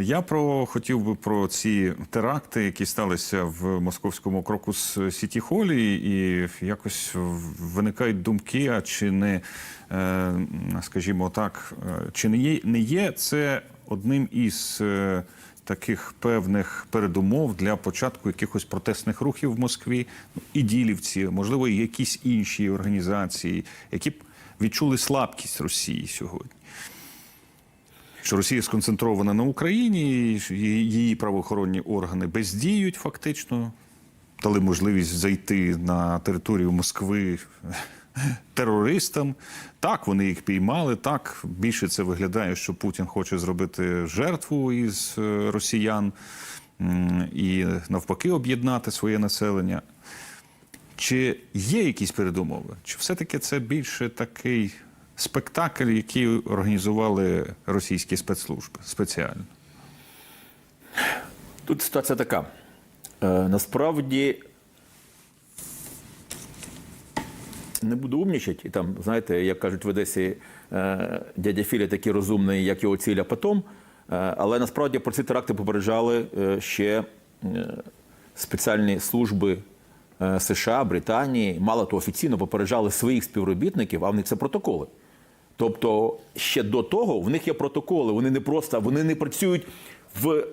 Я про хотів би про ці теракти, які сталися в московському крокус Сіті Холі, і якось виникають думки, а чи не, е, скажімо так, е, чи не є, не є це одним із е, таких певних передумов для початку якихось протестних рухів в Москві, ну, і ділівці, можливо, і якісь інші організації, які б відчули слабкість Росії сьогодні що Росія сконцентрована на Україні, і її правоохоронні органи бездіють фактично, дали можливість зайти на територію Москви терористам. Так, вони їх піймали. Так, більше це виглядає, що Путін хоче зробити жертву із е, росіян і навпаки об'єднати своє населення. Чи є якісь передумови? Чи все-таки це більше такий спектакль, який організували російські спецслужби спеціально? Тут ситуація така. Е, насправді не буду умнічати, і там, знаєте, як кажуть в Одесі, е, дядя Філя такий розумний, як його ціля потом. Е, але насправді про ці теракти попереджали ще спеціальні служби США, Британії. Мало того, офіційно попереджали своїх співробітників, а в них це протоколи. Тобто ще до того в них є протоколи. Вони не просто вони не працюють в,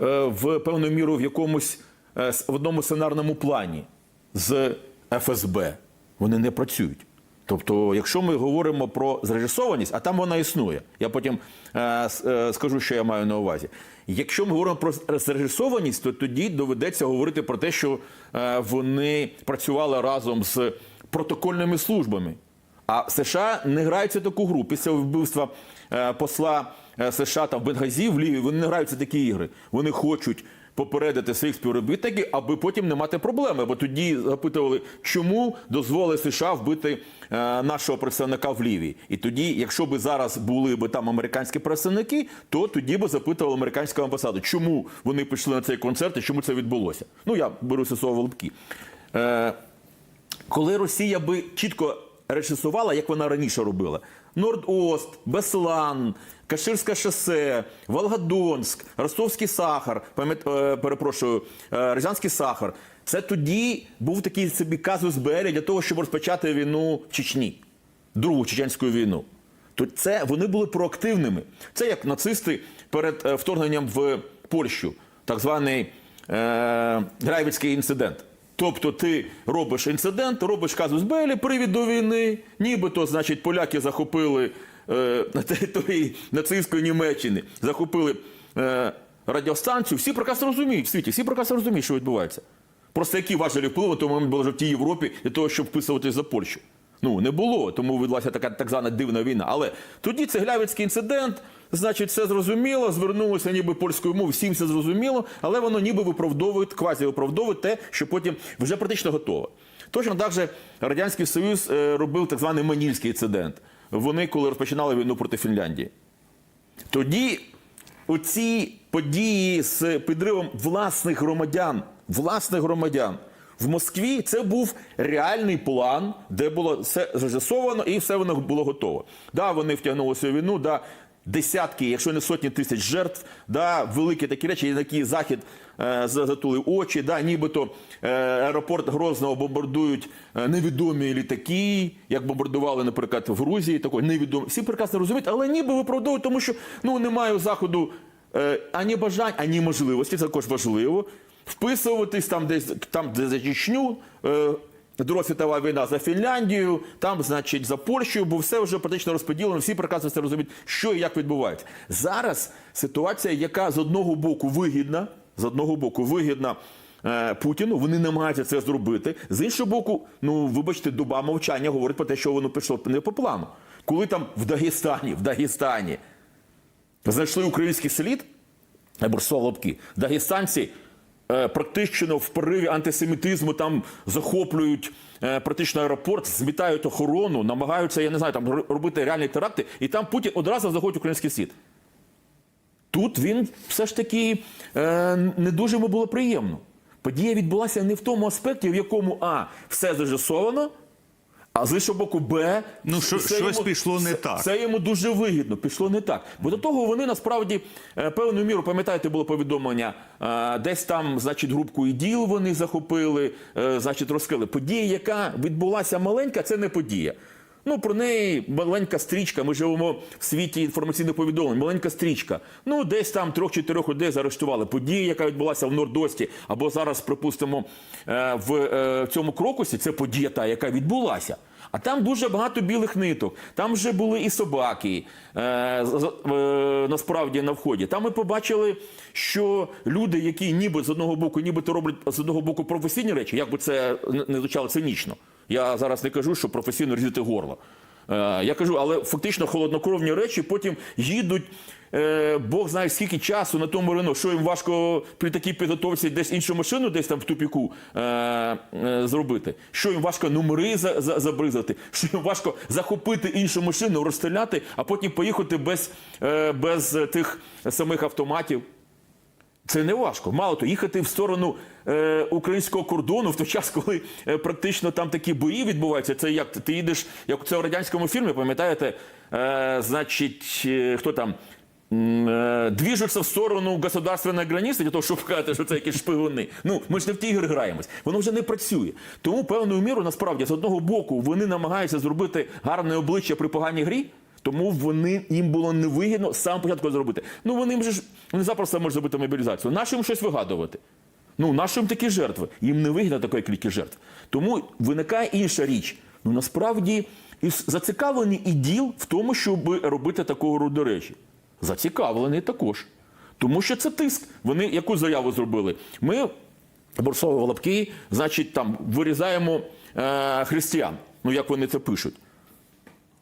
е, в певною мірою в якомусь е, в одному сценарному плані з ФСБ. Вони не працюють. Тобто, якщо ми говоримо про зрежисованість, а там вона існує, я потім е, скажу, що я маю на увазі. Якщо ми говоримо про зрежисованість, то тоді доведеться говорити про те, що вони працювали разом з протокольними службами. А США не граються таку гру. Після вбивства е, посла е, США там в Бенгазі в Лівії, вони не граються такі ігри. Вони хочуть попередити своїх співробітників, аби потім не мати проблеми. Бо тоді запитували, чому дозволили США вбити е, нашого представника в Лівії. І тоді, якщо б зараз були б там американські представники, то тоді би запитували американську амбасаду, чому вони пішли на цей концерт і чому це відбулося. Ну я беру слово липки. Е, коли Росія би чітко режисувала, як вона раніше робила: Норд-Ост, Беслан, Каширське шосе, Волгодонськ, Ростовський сахар, е, перепрошую, е, Рязанський сахар. Це тоді був такий собі казус Белі для того, щоб розпочати війну в Чечні, другу чеченську війну. То це вони були проактивними. Це як нацисти перед е, вторгненням в Польщу, так званий е, Грайвицький інцидент. Тобто ти робиш інцидент, робиш казус Белі, привід до війни, нібито, значить, поляки захопили е, на території нацистської Німеччини, захопили е, радіостанцію. Всі прекрасно розуміють в світі, всі прекрасно розуміють, що відбувається. Просто які важелі впливу той момент були вже в тій Європі для того, щоб вписуватись за Польщу. Ну не було, тому відбулася така так звана дивна війна. Але тоді це глявицький інцидент, значить, все зрозуміло, звернулося ніби польською мовою, всім все зрозуміло, але воно ніби виправдовує, квазі виправдовує те, що потім вже практично готове. Точно так же Радянський Союз е, робив так званий Манільський інцидент. Вони, коли розпочинали війну проти Фінляндії. Тоді оці події з підривом власних громадян, власних громадян в Москві це був реальний план, де було все зрежисовано і все воно було готово. Да, вони втягнулися у війну, да, десятки, якщо не сотні тисяч жертв, да, великі такі речі, на які захід е, затулив очі, да, нібито е, аеропорт Грозного бомбардують е, невідомі літаки, як бомбардували, наприклад, в Грузії, такої невідомі. Всі прекрасно розуміють, але ніби виправдовують, тому що ну немає у заходу е, ані бажань, ані можливості. Це також важливо. Вписуватись там, десь там, де за Чечню. Друга війна за Фінляндію, там, значить, за Польщею, бо все вже практично розподілено, всі прекрасно все розуміють, що і як відбувається. Зараз ситуація, яка з одного боку вигідна, з одного боку вигідна е, Путіну, вони намагаються це зробити. З іншого боку, ну вибачте, доба мовчання говорить про те, що воно пішло не по плану. Коли там в Дагестані, в Дагестані знайшли український слід, або лапки, дагестанці практично в пориві антисемітизму там захоплюють е, практично аеропорт, змітають охорону, намагаються, я не знаю, там робити реальні теракти, і там Путін одразу заходить український світ. Тут він все ж таки е, не дуже йому було приємно. Подія відбулася не в тому аспекті, в якому А, все зрежисовано, А з іншого боку, Б Ну, що- щось йому, пішло не це- так. Це йому дуже вигідно. Пішло не так. Бо до того вони насправді е, певну міру, пам'ятаєте, було повідомлення, е, десь там, значить, групку іділ вони захопили, е, значить, розкрили. Подія, яка відбулася маленька, це не подія. Ну, про неї маленька стрічка. Ми живемо в світі інформаційних повідомлень. Маленька стрічка. Ну, десь там трьох-чотирьох людей заарештували. Подія, яка відбулася в Нордості, або зараз, припустимо, е, в е, цьому крокусі, це подія та, яка відбулася. А там дуже багато білих ниток. Там вже були і собаки е, е, насправді на вході. Там ми побачили, що люди, які ніби з одного боку, нібито роблять з одного боку професійні речі, як би це не звучало цинічно. Я зараз не кажу, що професійно різати горло. Е, Я кажу, але фактично холоднокровні речі потім їдуть. е, Бог знає скільки часу на тому Рено, що їм важко при такій підготовці десь іншу машину, десь там в тупіку е, зробити. Що їм важко номери за, за, забризати, що їм важко захопити іншу машину, розстріляти, а потім поїхати без, без тих самих автоматів. Це не важко. Мало то їхати в сторону е, українського кордону в той час, коли е, практично там такі бої відбуваються. Це як ти їдеш, як це в радянському фільмі, пам'ятаєте? Е, значить, е, хто там? Е, Двіжуться в сторону государственної границі для того, щоб сказати, що це якісь шпигуни. Ну, ми ж не в ті ігри граємось. Воно вже не працює. Тому певною мірою, насправді, з одного боку, вони намагаються зробити гарне обличчя при поганій грі. Тому вони їм було невигідно самого початку зробити. Ну вони вже ж вони запросто можуть зробити мобілізацію. Нашим щось вигадувати. Ну нашим такі жертви. Їм не вигідно такої кількість жертв. Тому виникає інша річ. Ну насправді і зацікавлений і діл в тому, щоб робити такого роду речі. Зацікавлений також. Тому що це тиск. Вони яку заяву зробили? Ми борсові лапки, значить, там вирізаємо е, християн. Ну як вони це пишуть?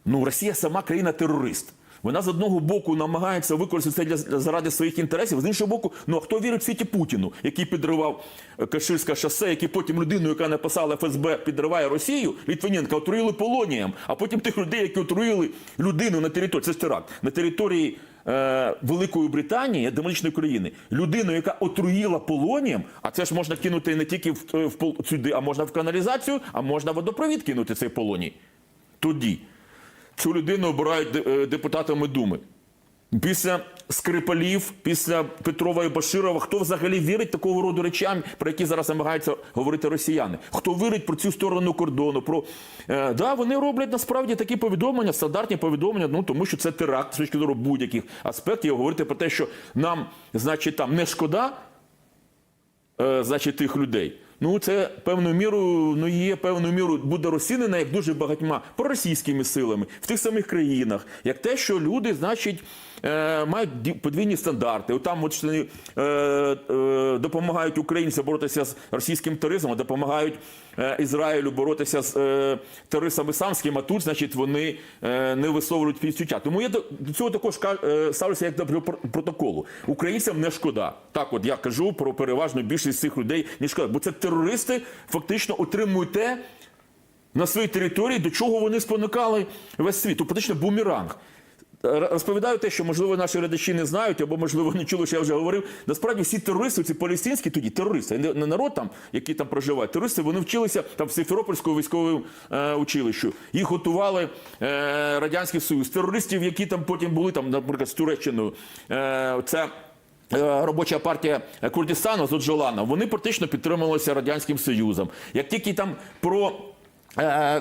Ну, Росія сама країна-терорист. Вона з одного боку намагається використати це для заради своїх інтересів, з іншого боку, ну а хто вірить в світі Путіну, який підривав е, Каширське шосе, який потім людину, яка написала ФСБ, підриває Росію, Літвиненка отруїли полонієм, а потім тих людей, які отруїли людину на території, це ж на території е, Великої Британії, демонічної країни, людину, яка отруїла полонієм, а це ж можна кинути не тільки в, в пол- сюди, а можна в каналізацію, а можна водопровід кинути цей полоній. Тоді цю людину обирають е, депутатами Думи. Після Скрипалів, після Петрова і Баширова, хто взагалі вірить такого роду речам, про які зараз намагаються говорити росіяни? Хто вірить про цю сторону кордону? Про е, да, вони роблять насправді такі повідомлення, стандартні повідомлення, ну тому що це теракт з точки зору будь-яких аспектів. Говорити про те, що нам, значить, там не шкода, е, значить, тих людей. Ну, це певною мірою, ну є певною мірою буде розцінена як дуже багатьма проросійськими силами в тих самих країнах, як те, що люди, значить, мають подвійні стандарти. От Там от е, е, допомагають українцям боротися з російським тероризмом, допомагають е, Ізраїлю боротися з е, терористами самським, а тут, значить, вони е, не висловлюють співчуття. Тому я до, цього також е, ставлюся як до протоколу. Українцям не шкода. Так, от я кажу про переважну більшість цих людей не шкода, бо це терористи фактично отримують те на своїй території, до чого вони спонукали весь світ. Фактично бумеранг. Розповідаю те, що можливо наші глядачі не знають, або можливо не чули, що я вже говорив. Насправді всі терористи, ці палестинські тоді терористи, не народ там, який там проживає. Терористи вони вчилися там в Симферопольському військовому е, училищу. Їх готували е, радянський союз. Терористів, які там потім були там, наприклад, з Туреччиною. Е, це Е, Робоча партія Курдистану з Оджолана, вони практично підтримувалися Радянським Союзом. Як тільки там про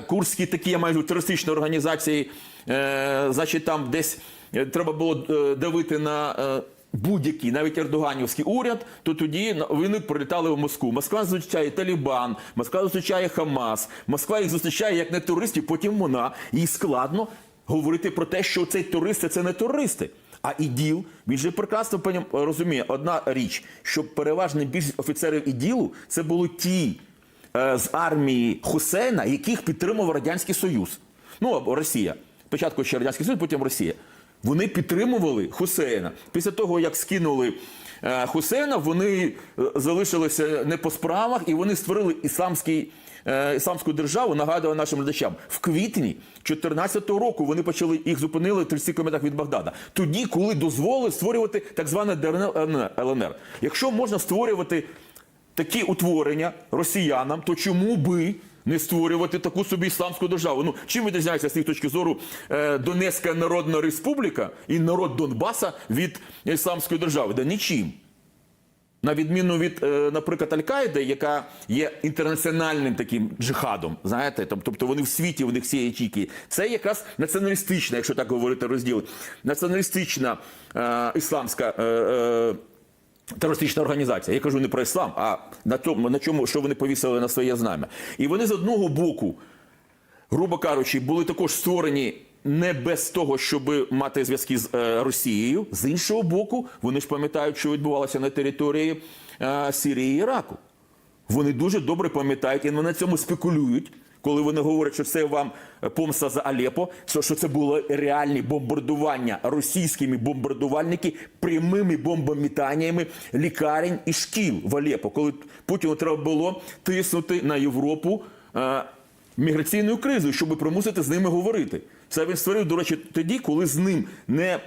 курські такі, я маю терористичні організації, е, значить там десь е, треба було е, давити на. Е, Будь-який, навіть ердоганівський уряд, то тоді вони прилітали в Москву. Москва зустрічає Талібан, Москва зустрічає Хамас, Москва їх зустрічає як не терористів, потім вона їй складно говорити про те, що цей терористи це не терористи. А іділ, він же прекрасно розуміє одна річ, що переважна більшість офіцерів іділу це були ті е, з армії Хусейна, яких підтримував Радянський Союз. Ну, або Росія. Спочатку ще Радянський Союз, потім Росія. Вони підтримували Хусейна. Після того, як скинули е, Хусейна, вони е, залишилися не по справах і вони створили ісламський. е, Ісламську державу нагадую нашим глядачам в квітні 2014 року вони почали їх зупинили в 30 кілометрах від Багдада. Тоді, коли дозволили створювати так зване ДНР ЛНР. Якщо можна створювати такі утворення росіянам, то чому би не створювати таку собі ісламську державу. Ну чим відрізняється з тієї точки зору е, Донецька Народна Республіка і народ Донбаса від ісламської держави? Да нічим. На відміну від, е, наприклад, Аль-Каїди, яка є інтернаціональним таким джихадом, знаєте, тобто вони в світі, у них всі ячейки. Це якраз націоналістична, якщо так говорити, розділ, націоналістична е, ісламська. Е, е, Терористична організація. Я кажу не про іслам, а на тому, на чому, що вони повісили на своє знам'я. І вони з одного боку, грубо кажучи, були також створені не без того, щоб мати зв'язки з е, Росією. З іншого боку, вони ж пам'ятають, що відбувалося на території е, Сирії і Іраку. Вони дуже добре пам'ятають і на цьому спекулюють. Коли вони говорять, що це вам помста за Алепо, що, що це було реальні бомбардування російськими бомбардувальники прямими бомбомітаннями лікарень і шкіл в Алепо, коли Путіну треба було тиснути на Європу е, міграційною кризою, щоб примусити з ними говорити. Це він створив, до речі, тоді, коли з ним не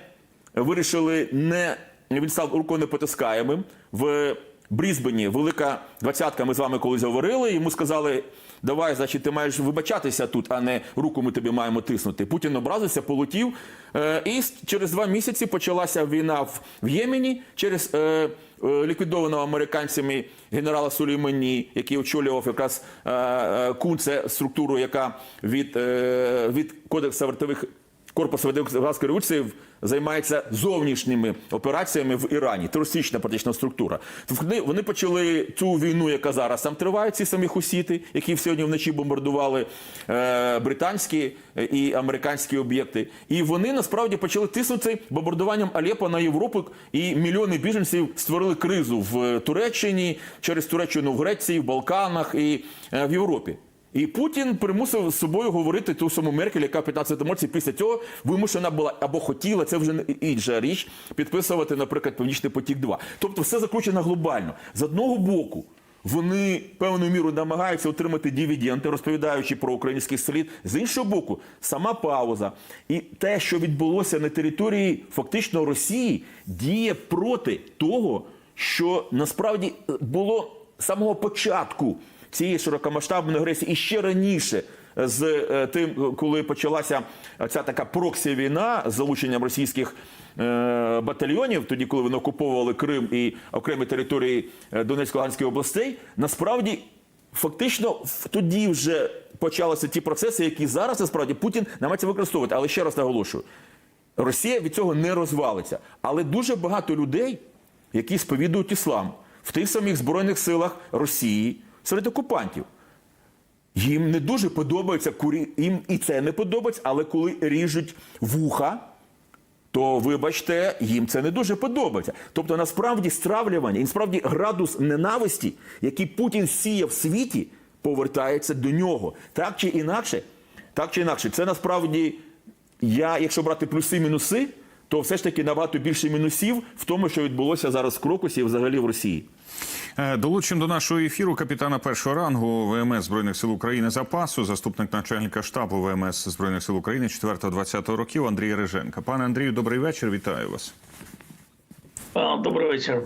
вирішили не він став рукою непотискаємим в Брізбені. Велика двадцятка. Ми з вами колись говорили. Йому сказали: давай, значить, ти маєш вибачатися тут, а не руку ми тобі маємо тиснути. Путін образився, полетів. Е, і через два місяці почалася війна в, в Ємені через. Е, е, Ліквідованого американцями генерала Сулеймані, який очолював якраз е, е, КУН, це структуру, яка від, е, від кодексу вартових Корпус Градської революції займається зовнішніми операціями в Ірані, терористична практична структура. Вони, вони почали цю війну, яка зараз там триває, ці самі хусіти, які сьогодні вночі бомбардували е, британські е, і американські об'єкти. І вони насправді почали тиснути бомбардуванням Алеппо на Європу, і мільйони біженців створили кризу в Туреччині, через Туреччину в Греції, в Балканах і е, в Європі. І Путін примусив з собою говорити ту саму Меркель, яка в 15 році після цього вимушена була або хотіла, це вже інша річ, підписувати, наприклад, Північний потік 2 Тобто все закручено глобально. З одного боку, вони певною мірою намагаються отримати дивіденди, розповідаючи про український слід. З іншого боку, сама пауза і те, що відбулося на території фактично Росії, діє проти того, що насправді було самого початку цієї широкомасштабної агресії і ще раніше. З е, тим, коли почалася ця така проксі-війна з залученням російських е, батальйонів, тоді, коли вони окуповували Крим і окремі території е, Донецько-Луганської областей, насправді фактично тоді вже почалися ті процеси, які зараз насправді Путін намагається використовувати. Але ще раз наголошую: Росія від цього не розвалиться. Але дуже багато людей, які сповідують іслам в тих самих збройних силах Росії серед окупантів. Їм не дуже подобається курі, їм і це не подобається, але коли ріжуть вуха, то вибачте, їм це не дуже подобається. Тобто, насправді стравлювання, і насправді градус ненависті, який Путін сіє в світі, повертається до нього. Так чи інакше, так чи інакше, це насправді я, якщо брати плюси-мінуси, то все ж таки набагато більше мінусів в тому, що відбулося зараз в Крокусі і взагалі в Росії. Е, Долучимо до нашого ефіру капітана першого рангу ВМС Збройних сил України запасу, заступник начальника штабу ВМС Збройних сил України 4-20 років Андрій Риженка. Пане Андрію, добрий вечір. Вітаю вас. Добрий вечір.